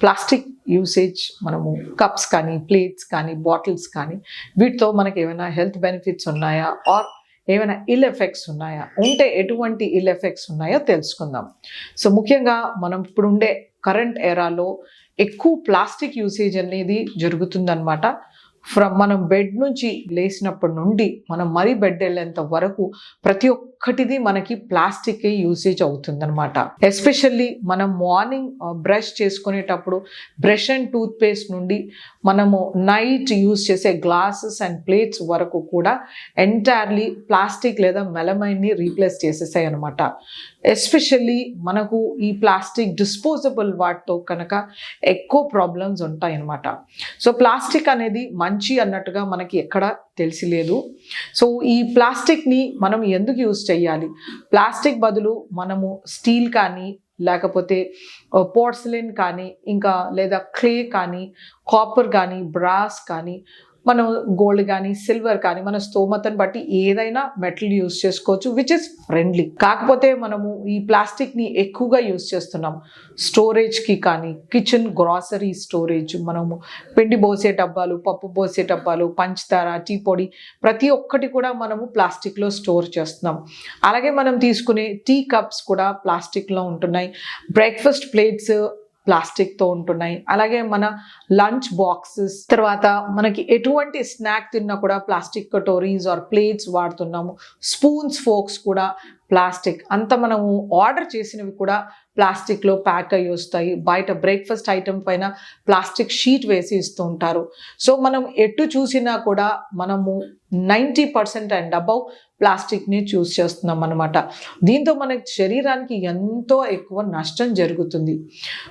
Plastic usage మనము cups కానీ plates కానీ బాటిల్స్ కానీ వీటితో మనకి ఏమైనా హెల్త్ బెనిఫిట్స్ ఉన్నాయా? ఆర్ ఏమైనా ఇల్ ఎఫెక్ట్స్ ఉన్నాయా? ఉంటే ఎటువంటి ఇల్ ఎఫెక్ట్స్ ఉన్నాయో తెలుసుకుందాం. సో ముఖ్యంగా మనం ఇప్పుడు ఉండే కరెంట్ ఎరాలో ఎక్కువ ప్లాస్టిక్ యూసేజ్ అనేది జరుగుతుందన్నమాట. ఫ్రమ్ మనం బెడ్ నుంచి లేచినప్పటి నుండి మనం మరీ బెడ్ వెళ్ళేంత వరకు ప్రతి ఒక్క ఒక్కటిది మనకి ప్లాస్టిక్ యూసేజ్ అవుతుందన్నమాట. ఎస్పెషల్లీ మనం మార్నింగ్ బ్రష్ చేసుకునేటప్పుడు బ్రష్ అండ్ టూత్ పేస్ట్ నుండి మనము నైట్ యూజ్ చేసే గ్లాసెస్ అండ్ ప్లేట్స్ వరకు కూడా ఎంటైర్లీ ప్లాస్టిక్ లేదా మెలమైన్ని రీప్లేస్ చేసేసాయి అనమాట ఎస్పెషల్లీ మనకు ఈ ప్లాస్టిక్ డిస్పోజబుల్ వాటితో కనుక ఎక్కువ ప్రాబ్లమ్స్ ఉంటాయి అన్నమాట సో ప్లాస్టిక్ అనేది మంచి అన్నట్టుగా మనకి ఎక్కడ తెలిసి లేదు సో ఈ ప్లాస్టిక్ని మనం ఎందుకు యూజ్ చేయాలి. ప్లాస్టిక్ బదులు మనము స్టీల్ కానీ లేకపోతే పోర్సిలిన్ కానీ ఇంకా లేదా క్లే కానీ కాపర్ కానీ బ్రాస్ కానీ మనం గోల్డ్ కానీ సిల్వర్ కానీ మన స్తోమతను బట్టి ఏదైనా మెటల్ యూస్ చేసుకోవచ్చు విచ్ ఇస్ ఫ్రెండ్లీ కాకపోతే మనము ఈ ప్లాస్టిక్ని ఎక్కువగా యూస్ చేస్తున్నాం. స్టోరేజ్కి కానీ కిచెన్ గ్రాసరీ స్టోరేజ్ మనము పిండి పోసే డబ్బాలు పప్పు పోసే డబ్బాలు పంచదార టీ పొడి ప్రతి ఒక్కటి కూడా మనము ప్లాస్టిక్లో స్టోర్ చేస్తున్నాం. అలాగే మనం తీసుకునే టీ కప్స్ కూడా ప్లాస్టిక్లో ఉంటున్నాయి. బ్రేక్ఫాస్ట్ ప్లేట్స్ ప్లాస్టిక్తో ఉంటున్నాయి. అలాగే మన లంచ్ బాక్సెస్ తర్వాత మనకి ఎటువంటి స్నాక్ తిన్నా కూడా ప్లాస్టిక్ కటోరీస్ ఆర్ ప్లేట్స్ వాడుతున్నాము. స్పూన్స్ ఫోక్స్ కూడా ప్లాస్టిక్. అంత మనము ఆర్డర్ చేసినవి కూడా ప్లాస్టిక్లో ప్యాక్ అయ్యి వస్తాయి. బయట బ్రేక్ఫాస్ట్ ఐటమ్ పైన ప్లాస్టిక్ షీట్ వేసి ఇస్తూ ఉంటారు. సో మనం ఎటు చూసినా కూడా మనము నైంటీ పర్సెంట్ అండ్ అబౌవ్ ప్లాస్టిక్ని చూస్ చేస్తున్నాం అనమాట దీంతో మన శరీరానికి ఎంతో ఎక్కువ నష్టం జరుగుతుంది.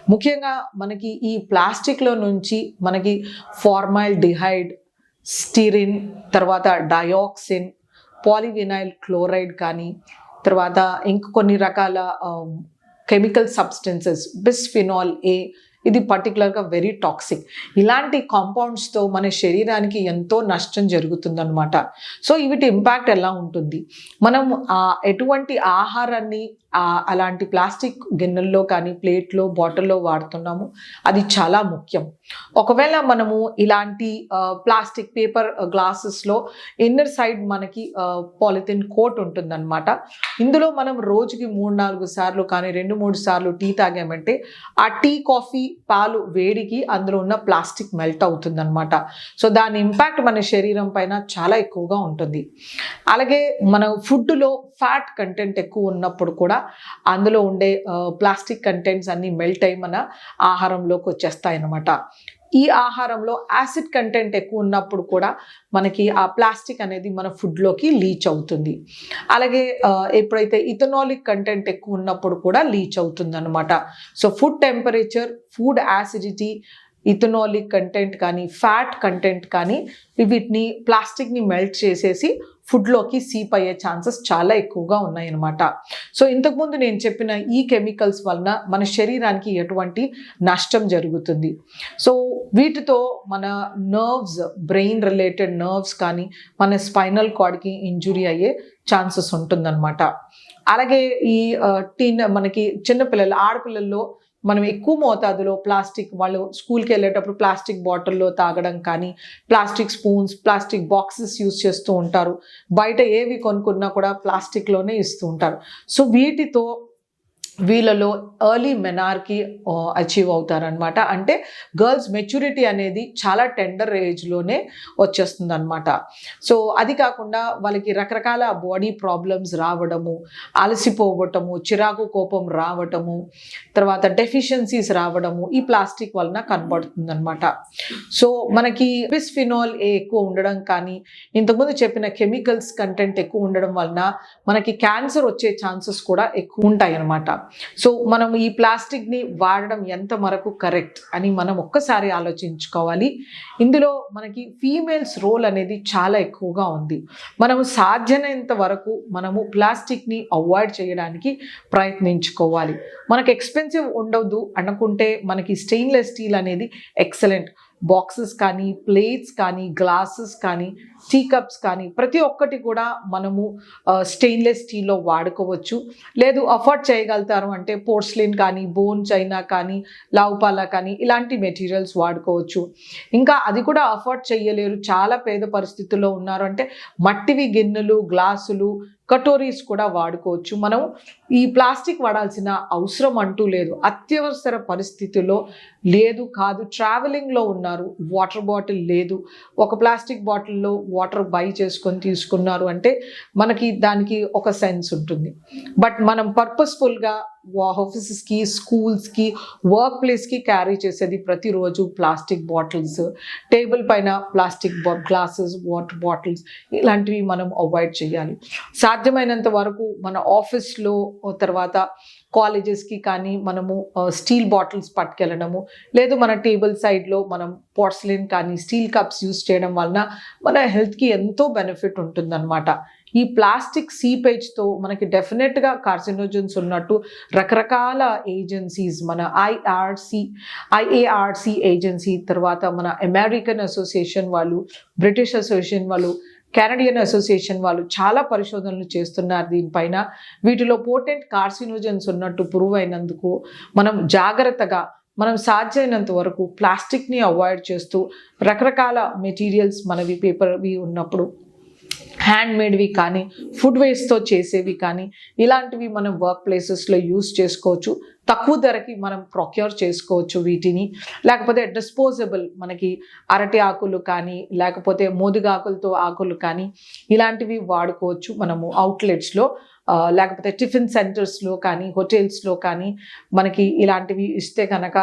ముఖ్యంగా మనకి ఈ ప్లాస్టిక్లో నుంచి మనకి ఫార్మైల్ డిహైడ్ స్టీరిన్ తర్వాత డయాక్సిన్ పాలివినైల్ క్లోరైడ్ కానీ తర్వాత ఇంక కొన్ని రకాల కెమికల్ సబ్స్టెన్సెస్ బిస్ఫినాల్ ఏ ఇది పర్టికులర్గా వెరీ టాక్సిక్ ఇలాంటి కాంపౌండ్స్తో మన శరీరానికి ఎంతో నష్టం జరుగుతుందన్నమాట. సో వీటి ఇంపాక్ట్ ఎలా ఉంటుంది? మనం ఎటువంటి ఆహారాన్ని అలాంటి ప్లాస్టిక్ గిన్నెల్లో కానీ ప్లేట్లో బాటిల్లో వాడుతున్నాము? అది చాలా ముఖ్యం. ఒకవేళ మనము ఇలాంటి ప్లాస్టిక్ పేపర్ గ్లాసెస్లో ఇన్నర్ సైడ్ మనకి పాలిథిన్ కోట్ ఉంటుందన్నమాట. ఇందులో మనం రోజుకి మూడు నాలుగు సార్లు కానీ రెండు మూడు సార్లు టీ తాగామంటే ఆ టీ కాఫీ పాలు వేడికి అందులో ఉన్న ప్లాస్టిక్ మెల్ట్ అవుతుందన్నమాట. సో దాని ఇంపాక్ట్ మన శరీరం పైన చాలా ఎక్కువగా ఉంటుంది. అలాగే మన ఫుడ్లో ఫ్యాట్ కంటెంట్ ఎక్కువ ఉన్నప్పుడు కూడా అందులో ఉండే ప్లాస్టిక్ కంటెంట్స్ అన్నీ మెల్ట్ అయ్యి మన ఆహారంలోకి వచ్చేస్తాయి అనమాట ఈ ఆహారంలో యాసిడ్ కంటెంట్ ఎక్కువ ఉన్నప్పుడు కూడా మనకి ఆ ప్లాస్టిక్ అనేది మన ఫుడ్లోకి లీచ్ అవుతుంది. అలాగే ఎప్పుడైతే ఇథనాలిక్ కంటెంట్ ఎక్కువ ఉన్నప్పుడు కూడా లీచ్ అవుతుంది అనమాట so food temperature food acidity ethanolic content కానీ ఫ్యాట్ కంటెంట్ కానీ వీటిని ప్లాస్టిక్ని మెల్ట్ చేసేసి ఫుడ్లోకి సీప్ అయ్యే ఛాన్సెస్ చాలా ఎక్కువగా ఉన్నాయన్నమాట. సో ఇంతకుముందు నేను చెప్పిన ఈ కెమికల్స్ వలన మన శరీరానికి ఎటువంటి నష్టం జరుగుతుంది. సో వీటితో మన నర్వ్స్ బ్రెయిన్ రిలేటెడ్ నర్వ్స్ కానీ మన స్పైనల్ కార్డ్కి ఇంజురీ అయ్యే ఛాన్సెస్ ఉంటుందన్నమాట. అలాగే ఈ టీన్ మనకి చిన్నపిల్లలు ఆడపిల్లల్లో మనం ఎక్కువ మోతాదులో ప్లాస్టిక్ వాళ్ళు స్కూల్కి వెళ్ళేటప్పుడు ప్లాస్టిక్ బాటిల్లో తాగడం కానీ plastic spoons plastic boxes use చేస్తూ ఉంటారు. బయట ఏవి కొనుక్కున్నా కూడా ప్లాస్టిక్లోనే ఇస్తూ ఉంటారు. సో వీటితో వీళ్ళలో ఎర్లీ మెనార్కి అచీవ్ అవుతారనమాట అంటే గర్ల్స్ మెచ్యూరిటీ అనేది చాలా టెండర్ ఏజ్లోనే వచ్చేస్తుంది అనమాట సో అది కాకుండా వాళ్ళకి రకరకాల బాడీ ప్రాబ్లమ్స్ రావడము అలసిపోవటము చిరాకు కోపం రావటము తర్వాత డెఫిషియన్సీస్ రావడము ఈ ప్లాస్టిక్ వలన కనబడుతుంది అనమాట సో మనకి బిస్ఫినాల్ ఏ ఎక్కువ ఉండడం కానీ ఇంతకుముందు చెప్పిన కెమికల్స్ కంటెంట్ ఎక్కువ ఉండడం వలన మనకి క్యాన్సర్ వచ్చే ఛాన్సెస్ కూడా ఎక్కువ ఉంటాయి అనమాట సో మనం ఈ ప్లాస్టిక్ని వాడడం ఎంత మరకు కరెక్ట్ అని మనం ఒక్కసారి ఆలోచించుకోవాలి. ఇందులో మనకి ఫీమేల్స్ రోల్ అనేది చాలా ఎక్కువగా ఉంది. మనము సాధ్యమైనంత వరకు మనము ప్లాస్టిక్ని అవాయిడ్ చేయడానికి ప్రయత్నించుకోవాలి. మనకు ఎక్స్పెన్సివ్ ఉండవద్దు అనుకుంటే మనకి స్టెయిన్లెస్ స్టీల్ అనేది ఎక్సలెంట్ బాక్సెస్ కానీ ప్లేట్స్ కానీ గ్లాసెస్ కానీ టీ కప్స్ కానీ ప్రతి ఒక్కటి కూడా మనము స్టెయిన్లెస్ స్టీల్లో వాడుకోవచ్చు. లేదు అఫోర్డ్ చేయగలుగుతారు అంటే పోర్స్లిన్ కానీ బోన్ చైనా కానీ లావుపాల కానీ ఇలాంటి మెటీరియల్స్ వాడుకోవచ్చు. ఇంకా అది కూడా అఫోర్డ్ చేయలేరు. చాలా పేద పరిస్థితుల్లో ఉన్నారు. అంటే మట్టివి గిన్నెలు గ్లాసులు కటోరీస్ కూడా వాడుకోవచ్చు. మనం ఈ ప్లాస్టిక్ వాడాల్సిన అవసరం అంటూ లేదు. అత్యవసర పరిస్థితుల్లో లేదు కాదు. ట్రావెలింగ్లో ఉన్నారు. వాటర్ బాటిల్ లేదు. ఒక ప్లాస్టిక్ బాటిల్లో వాటర్ బై చేసుకొని తీసుకున్నారు అంటే మనకి దానికి ఒక సెన్స్ ఉంటుంది. బట్ మనం పర్పస్ఫుల్గా ఆఫీసెస్కి స్కూల్స్కి వర్క్ ప్లేస్కి క్యారీ చేసేది ప్రతిరోజు ప్లాస్టిక్ బాటిల్స్. టేబుల్ పైన ప్లాస్టిక్ గ్లాసెస్ వాటర్ బాటిల్స్ ఇలాంటివి మనం అవాయిడ్ చేయాలి. సాధ్యమైనంత వరకు మన ఆఫీస్లో తర్వాత కాలేజెస్కి కానీ మనము స్టీల్ బాటిల్స్ పట్టుకెళ్ళడము లేదు మన టేబుల్ సైడ్లో మనం పోర్సిలిన్ కానీ స్టీల్ కప్స్ యూస్ చేయడం వలన మన హెల్త్కి ఎంతో బెనిఫిట్ ఉంటుందన్నమాట. ఈ ప్లాస్టిక్ సీపేజ్తో మనకి డెఫినెట్గా కార్సినోజన్స్ ఉన్నట్టు రకరకాల ఏజెన్సీస్ మన ఐఆర్సి ఐఏఆర్సి ఏజెన్సీ తర్వాత మన అమెరికన్ అసోసియేషన్ వాళ్ళు బ్రిటిష్ అసోసియేషన్ వాళ్ళు కెనడియన్ అసోసియేషన్ వాళ్ళు చాలా పరిశోధనలు చేస్తున్నారు దీనిపైన. వీటిలో పోటెంట్ కార్సినోజన్స్ ఉన్నట్టు ప్రూవ్ అయినందుకు మనం జాగ్రత్తగా మనం సాధ్యమైనంత వరకు ప్లాస్టిక్ని అవాయిడ్ చేస్తూ రకరకాల మెటీరియల్స్ మనవి పేపర్వి ఉన్నప్పుడు హ్యాండ్ మేడ్వి కానీ ఫుడ్ వేస్ట్తో చేసేవి కానీ ఇలాంటివి మనం వర్క్ ప్లేసెస్లో యూస్ చేసుకోవచ్చు. తక్కువ ధరకి మనం ప్రొక్యూర్ చేసుకోవచ్చు వీటిని. లేకపోతే డిస్పోజబుల్ మనకి అరటి ఆకులు కానీ లేకపోతే మోదుగాకులతో ఆకులు కానీ ఇలాంటివి వాడుకోవచ్చు మనము అవుట్లెట్స్లో లేకపోతే టిఫిన్ సెంటర్స్లో కానీ హోటల్స్లో కానీ మనకి ఇలాంటివి ఇస్తే కనుక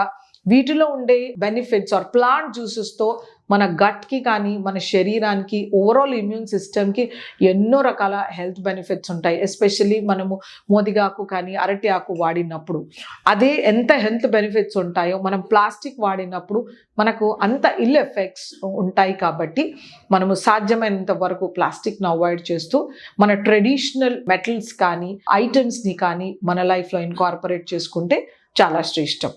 వీటిలో ఉండే బెనిఫిట్స్ ఆర్ ప్లాంట్ జ్యూసెస్తో మన గట్కి కానీ మన శరీరానికి ఓవరాల్ ఇమ్యూన్ సిస్టమ్కి ఎన్నో రకాల హెల్త్ బెనిఫిట్స్ ఉంటాయి. ఎస్పెషల్లీ మనము మోదిగాకు కానీ అరటి ఆకు వాడినప్పుడు. అదే ఎంత హెల్త్ బెనిఫిట్స్ ఉంటాయో మనం ప్లాస్టిక్ వాడినప్పుడు మనకు అంత ఇల్ ఎఫెక్ట్స్ ఉంటాయి కాబట్టి మనము సాధ్యమైనంత వరకు ప్లాస్టిక్ను అవాయిడ్ చేస్తూ మన ట్రెడిషనల్ మెటల్స్ కానీ ఐటమ్స్ని కానీ మన లైఫ్లో ఇన్కార్పొరేట్ చేసుకుంటే చాలా శ్రేష్టం.